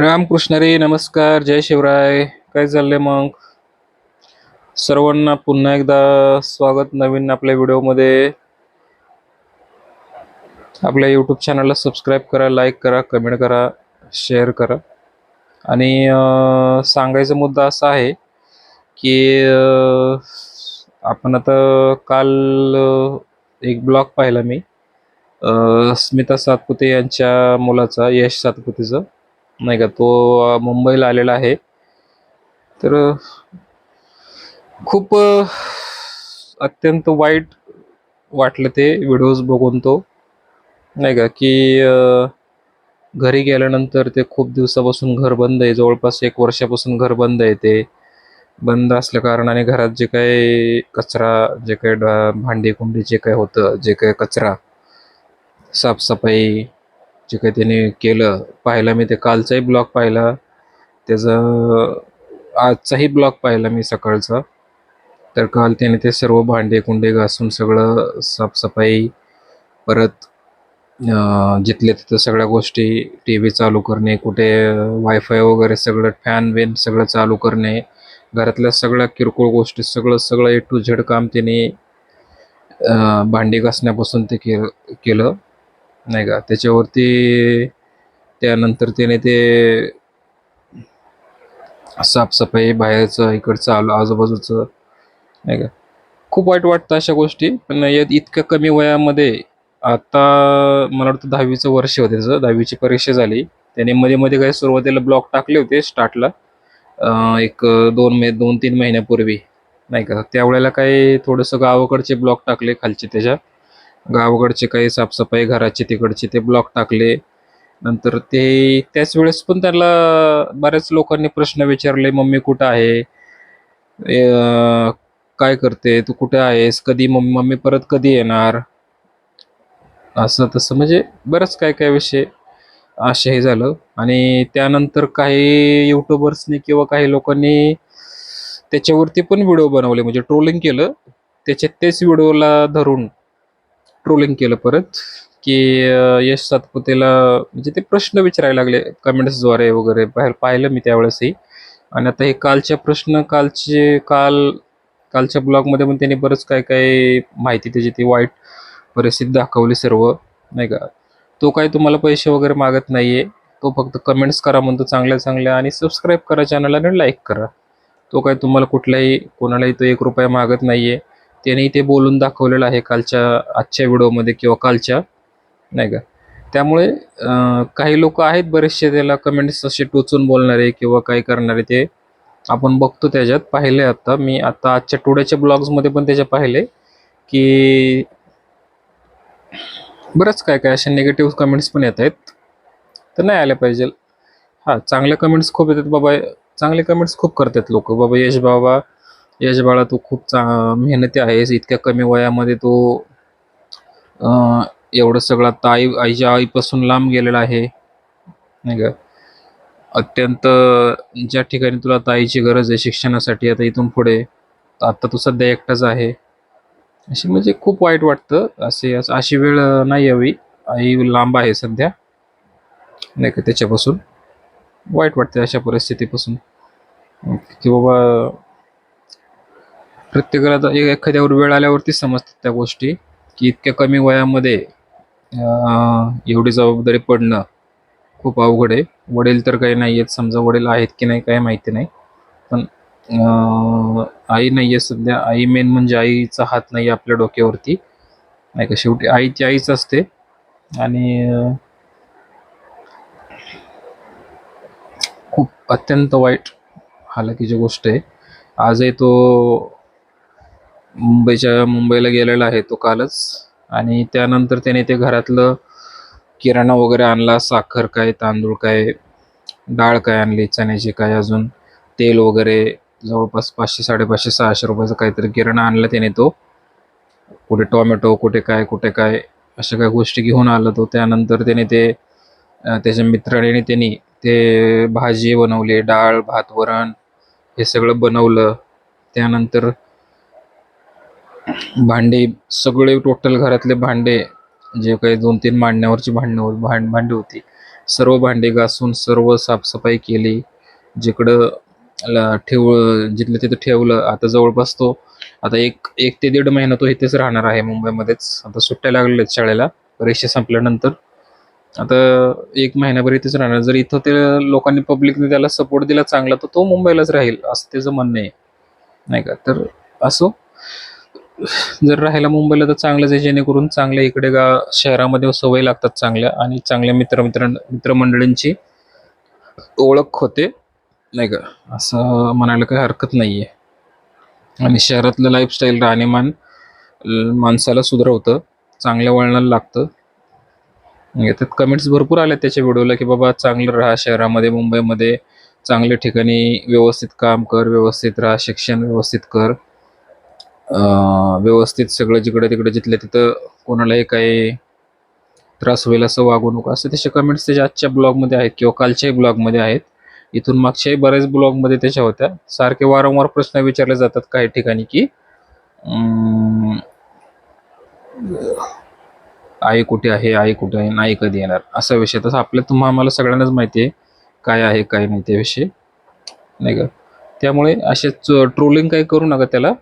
रामकृष्ण रे नमस्कार जय शिवराय. काय चाललंय मग? सर्वांना पुन्हा एकदा स्वागत नवीन आपल्या व्हिडिओमध्ये. आपल्या यूट्यूब चॅनलला सबस्क्राईब करा लाईक करा कमेंट करा शेअर करा. आणि सांगायचा मुद्दा असा आहे की आपण आता काल एक ब्लॉग पाहिला मी. स्मिता सातपुते यांच्या मुलाचा यश सातपुतेचं. नाही का तो मुंबईला आलेला आहे. तर खूप अत्यंत वाईट वाटलं ते व्हिडिओज बघून तो. नाही का की घरी गेल्यानंतर ते खूप दिवसापासून घर बंद आहे. जवळपास एक वर्षापासून घर बंद आहे ते. बंद असल्या कारणाने घरात जे काही कचरा जे काही डा- भांडी कुंडी जे काही होतं जे काही कचरा साफसफाई जे काही त्याने केलं पाहिलं मी ते कालचाही ब्लॉग पाहिला. त्याचं आजचाही ब्लॉग पाहिला मी सकाळचा. तर काल त्याने ते सर्व भांडे कुंडे घासून सगळं साफसफाई परत जिथल्या तिथं सगळ्या गोष्टी टी व्ही चालू करणे कुठे वायफाय वगैरे सगळं फॅन वेन सगळं चालू करणे घरातल्या सगळ्या किरकोळ गोष्टी सगळं सगळं ए टू झेड काम त्याने भांडी घासण्यापासून ते के केलं. नाही का? त्याच्यावरती त्यानंतर त्याने ते साफसफाई बाहेरचं इकडचं आलो आजूबाजूचं नाही का? खूप वाईट वाटतं अशा गोष्टी पण यात इतक्या कमी वयामध्ये आता मला वाटतं दहावीचं वर्ष होते त्याचं दहावीची परीक्षा झाली. त्याने मध्ये मध्ये काही सुरुवातीला ब्लॉक टाकले होते स्टार्टला एक दोन मे दोन तीन महिन्यापूर्वी नाही का? त्यावेळेला काही थोडंसं गावाकडचे ब्लॉक टाकले खालचे त्याच्या. गावाकडचे काही साफसफाई घराची तिकडचे ते ब्लॉक टाकले. नंतर ते त्याच वेळेस पण त्याला बऱ्याच लोकांनी प्रश्न विचारले मम्मी कुठं आहे? काय करते? तू कुठे आहेस? कधी मम्मी मम्मी परत कधी येणार? असं तसं म्हणजे बरंच काय काय विषय असे हे झालं. आणि त्यानंतर काही युट्यूबर्सनी किंवा काही लोकांनी त्याच्यावरती पण व्हिडिओ बनवले. म्हणजे ट्रोलिंग केलं. त्याच्या तेच व्हिडिओला धरून ट्रोलिंग केलं परत की यश सातपुतेला म्हणजे ते प्रश्न विचारायला लागले कमेंट्सद्वारे वगैरे बाहेर पाहिलं मी त्यावेळेसही. आणि आता हे कालच्या प्रश्न कालचे काल कालच्या ब्लॉगमध्ये पण त्यांनी बरंच काय काय माहिती त्याची ती वाईट परिस्थिती दाखवली सर्व नाही का? तो काय तुम्हाला पैसे वगैरे मागत नाही आहे तो फक्त कमेंट्स करा म्हणतो चांगल्या चांगल्या आणि सबस्क्राईब करा चॅनलला आणि लाईक करा. तो काय तुम्हाला कुठलाही कोणालाही तो एक रुपया मागत नाही आहे त्याने ते बोलून दाखवलेलं आहे कालच्या आजच्या व्हिडिओमध्ये किंवा कालच्या नाही का? त्यामुळे काही लोक आहेत बरेचसे त्याला कमेंट्स असे टोचून बोलणारे किंवा काय करणारे ते आपण बघतो त्याच्यात पाहिले आता. मी आता आजच्या टुडेच्या ब्लॉग्समध्ये पण त्याच्या पाहिले की बरंच काय काय अशा निगेटिव्ह कमेंट्स पण येत आहेत. तर नाही आल्या पाहिजे. हां चांगल्या कमेंट्स खूप येतात बाबा. चांगले कमेंट्स खूप करतात लोक. बाबा यश बाबा यश बाळा तू खूप चा मेहनती आहेस. इतक्या कमी वयामध्ये तू एवढं सगळं आता आई आईच्या आईपासून लांब गेलेला आहे. नाही का? अत्यंत ज्या ठिकाणी तुला आता आईची गरज आहे शिक्षणासाठी आता इथून पुढे आत्ता तू सध्या एकटाच आहे. अशी म्हणजे खूप वाईट वाटतं. असे असं- अशी वेळ नाही यावी. आई लांब आहे सध्या. नाही का? त्याच्यापासून. वाईट वाटते अशा परिस्थितीपासून. की बाबा प्रत्येकाला एखाद्यावर वेळ आल्यावरती समजतात त्या गोष्टी की इतक्या कमी वयामध्ये एवढी जबाबदारी पडणं खूप अवघड आहे. वडील तर काही नाही आहेत समजा वडील आहेत की नाही काय माहिती नाही. पण आई नाही आहे सध्या. आई मेन म्हणजे आईचा हात नाही आहे आपल्या डोक्यावरती. नाही का? शेवटी आईची आईच असते. आणि खूप अत्यंत वाईट हालाकीची गोष्ट आहे. आजही तो मुंबईच्या मुंबईला गेलेला आहे तो कालच. आणि त्यानंतर त्याने ते घरातलं किराणा वगैरे आणला साखर काय तांदूळ काय डाळ काय आणली चण्याची काय अजून तेल वगैरे जवळपास पाचशे साडेपाचशे सहाशे रुपयाचा काहीतरी किराणा आणला त्याने तो. कुठे टोमॅटो कुठे काय कुठे काय अशा काही गोष्टी घेऊन आला तो. त्यानंतर त्याने ते त्याच्या मित्राने त्यांनी ते भाजी बनवली डाळ भात वरण हे सगळं बनवलं. त्यानंतर भांडे सगळे टोटल घरातले भांडे जे काही दोन तीन मांडण्यावरची भांडणं भांड भांडी होती सर्व भांडे घासून सर्व साफसफाई केली. जिकडं ठेव जिथलं तिथं ठेवलं आता जवळपास तो आता एक एक ते दीड महिना तो इथेच राहणार आहे मुंबईमध्येच. आता सुट्ट्या लागलेल्या आहेत शाळेला परीक्षा संपल्यानंतर. आता एक महिनाभर इथेच राहणार. जर इथं ते लोकांनी पब्लिकने त्याला सपोर्ट दिला चांगला तर तो मुंबईलाच राहील असं त्याचं म्हणणं आहे. नाही का? तर असो जर राहायला मुंबईला तर चांगलंच आहे जेणेकरून चांगल्या इकडे गा शहरामध्ये सवय लागतात चांगल्या आणि चांगल्या मित्र मित्र मित्रमंडळींची ओळख होते नाही का? असं म्हणायला काही हरकत नाही आहे आणि शहरातलं लाईफस्टाईल राहणीमान माणसाला सुधरवतं चांगल्या वळणाला लागतं. त्यात कमेंट्स भरपूर आल्या त्याच्या व्हिडिओला की बाबा चांगलं राहा शहरामध्ये मुंबईमध्ये चांगल्या ठिकाणी व्यवस्थित काम कर व्यवस्थित राहा शिक्षण व्यवस्थित कर. व्यवस्थित सगळं जिकडे तिकडे जिथल्या तिथं कोणालाही काही त्रास होईल असं वागू नका. असं त्याचे कमेंट्स त्याच्या आजच्या ब्लॉगमध्ये आहेत किंवा कालच्याही ब्लॉगमध्ये आहेत. इथून मागच्याही बऱ्याच ब्लॉगमध्ये त्याच्या होत्या. सारखे वारंवार प्रश्न विचारले जातात काही ठिकाणी की आई कुठे आहे आई कुठे आहे नाही कधी येणार? असा विषय. तसं आपल्या तुम्हा आम्हाला सगळ्यांनाच माहिती आहे काय आहे काय नाही त्याविषयी नाही का? त्यामुळे असेच ट्रोलिंग काही करू नका त्याला.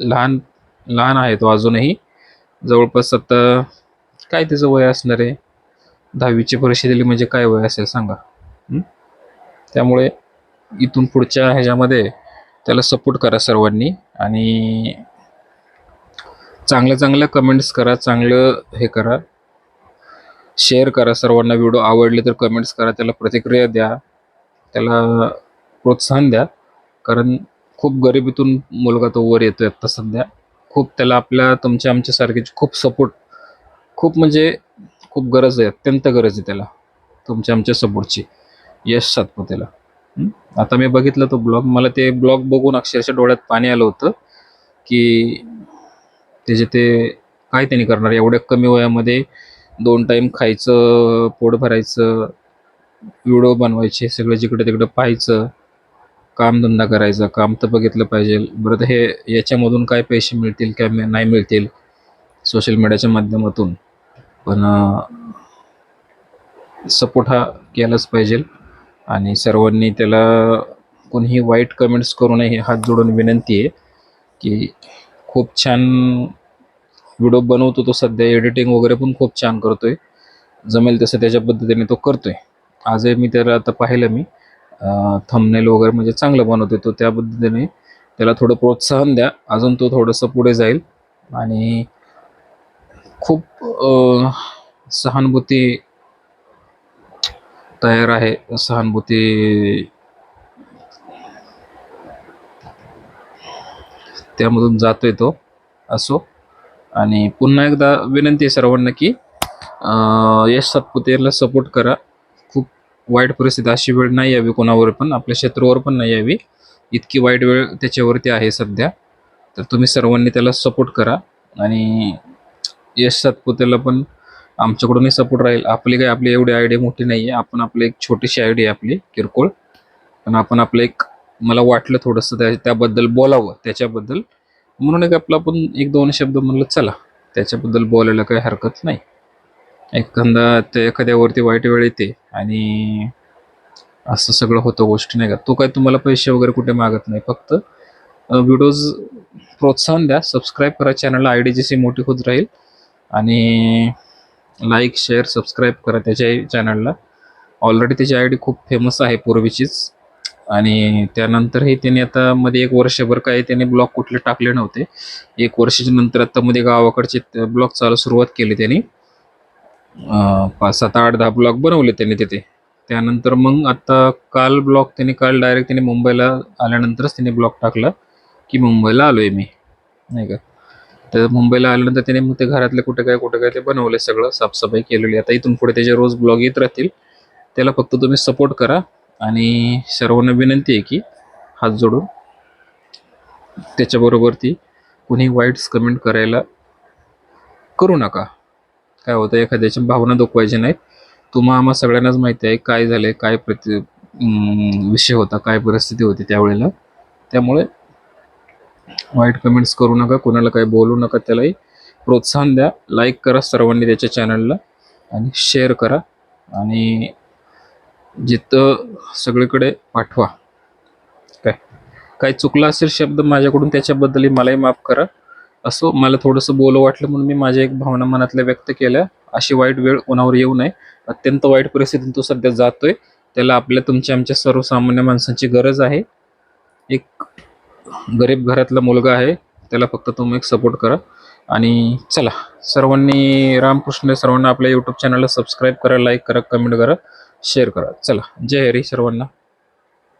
लहान लहान आहे तो अजूनही. जवळपास आता काय त्याचं वय असणार आहे? दहावीची परीक्षा दिली म्हणजे काय वय असेल सांगा. त्यामुळे इथून पुढच्या ह्याच्यामध्ये त्याला सपोर्ट करा सर्वांनी आणि चांगल्या चांगल्या कमेंट्स करा चांगलं हे करा. शेअर करा सर्वांना व्हिडिओ आवडले तर कमेंट्स करा त्याला प्रतिक्रिया द्या त्याला प्रोत्साहन द्या. कारण खूप गरिबीतून मुलगा तो वर येतोय आत्ता सध्या. खूप त्याला आपल्या तुमच्या आमच्यासारखीची खूप सपोर्ट खूप म्हणजे खूप गरज आहे अत्यंत गरज आहे त्याला. तुमच्या आमच्या सपोर्टची यश सातपुतेला आता मी बघितलं तो ब्लॉग मला ते ब्लॉग बघून अक्षरशः डोळ्यात पाणी आलं होतं की त्याचे ते काय त्यांनी करणार एवढ्या कमी वयामध्ये दोन टाईम खायचं पोट भरायचं व्हिडिओ बनवायचे सगळं जिकडे तिकडे पाहायचं. कामधंदा करायचा काम तर बघितलं पाहिजे. बरं तर हे याच्यामधून काय पैसे मिळतील काय मी- नाही मिळतील सोशल मीडियाच्या माध्यमातून? पण सपोर्ट हा केलाच पाहिजे. आणि सर्वांनी त्याला कोणीही वाईट कमेंट्स करू नये हात जोडून विनंती आहे की खूप छान व्हिडिओ बनवतो तो सध्या. एडिटिंग वगैरे पण खूप छान करतोय. जमेल तसं त्याच्या पद्धतीने तो करतोय. आजही मी त्याला आता पाहिलं मी. थंबनेल वगैरे म्हणजे चांगलं बनवतो तो त्या पद्धतीने. त्याला थोडं प्रोत्साहन द्या. अजून तो थोडंसं पुढे जाईल. आणि खूप सहानुभूती तयार आहे. सहानुभूती त्यामधून जातोय तो असो. आणि पुन्हा एकदा विनंती आहे सर्वांना की यश सातपुतेला सपोर्ट करा. वाईट परिस्थिती अशी वेळ नाही यावी कोणावर पण आपल्या शत्रूवर पण नाही यावी. इतकी वाईट वेळ त्याच्यावरती आहे सध्या. तर तुम्ही सर्वांनी त्याला सपोर्ट करा आणि यश सातपुतेला पण आमच्याकडूनही सपोर्ट राहील. आपली काय आपली एवढी आयडिया मोठी नाही आहे आपण आपली एक छोटीशी आयडिया आहे आपली किरकोळ. पण आपण आपलं एक मला वाटलं थोडंसं त्या त्याबद्दल बोलावं त्याच्याबद्दल. म्हणून एक आपला आपण एक दोन शब्द म्हणलं चला. त्याच्याबद्दल बोलायला काही हरकत नाही. एखादा ते एखाद्यावरती वाईट वेळ येते आणि असं सगळं होतं गोष्टी नाही का. तो काय तुम्हाला पैसे वगैरे कुठे मागत नाही. फक्त व्हिडिओज प्रोत्साहन द्या सबस्क्राईब करा चॅनलला आय डी जशी मोठी होत राहील. आणि लाईक शेअर सबस्क्राईब करा त्याच्या चॅनलला ऑलरेडी त्याची आय डी खूप फेमस आहे पूर्वीचीच. आणि त्यानंतरही त्याने आता मध्ये एक वर्षभर काही त्याने ब्लॉग कुठले टाकले नव्हते. एक वर्षाच्या नंतर आता मध्ये गावाकडचे ब्लॉग चालू सुरुवात केली त्यांनी. पाच सात आठ दहा ब्लॉग बनवले त्यांनी तिथे. त्यानंतर मग आता काल ब्लॉक त्यांनी काल डायरेक्ट त्याने मुंबईला आल्यानंतरच त्यांनी ब्लॉग टाकला की मुंबईला आलो आहे मी. नाही का? तर मुंबईला आल्यानंतर त्याने मग ते घरातले कुठे काय कुठे काय ते बनवले सगळं साफसफाई केलेली. आता इथून पुढे त्याचे रोज ब्लॉग येत राहतील त्याला फक्त तुम्ही सपोर्ट करा आणि सर्वांना विनंती आहे की हात जोडून त्याच्याबरोबर ती कुणी वाईट्स कमेंट करायला करू नका. काय होतं एखाद्याची भावना दुखवायची नाहीत. तुम्हा आम्हा सगळ्यांनाच माहिती आहे काय झाले काय प्रति विषय होता काय परिस्थिती होती त्यावेळेला त्यामुळे वाईट कमेंट्स करू नका कोणाला काही बोलू नका त्यालाही प्रोत्साहन द्या. लाईक करा सर्वांनी त्याच्या चॅनलला आणि शेअर करा. आणि जिथं सगळीकडे पाठवा. काय? काय चुकला असेल शब्द माझ्याकडून त्याच्याबद्दलही मलाही माफ करा. असो मला थोडंसं बोलं वाटलं म्हणून मी माझ्या एक भावना मनातल्या व्यक्त केल्या. अशी वाईट वेळ कोणावर येऊ नये. अत्यंत वाईट परिस्थितीतून तो सध्या जातोय. त्याला आपल्या तुमच्या आमच्या सर्वसामान्य माणसांची गरज आहे. एक गरीब घरातला मुलगा आहे. त्याला फक्त तुम्ही एक सपोर्ट करा. आणि चला सर्वांनी रामकृष्ण सर्वांना आपल्या यूट्यूब चॅनलला सबस्क्राईब करा लाईक करा कमेंट करा शेअर करा. चला जय हरी सर्वांना.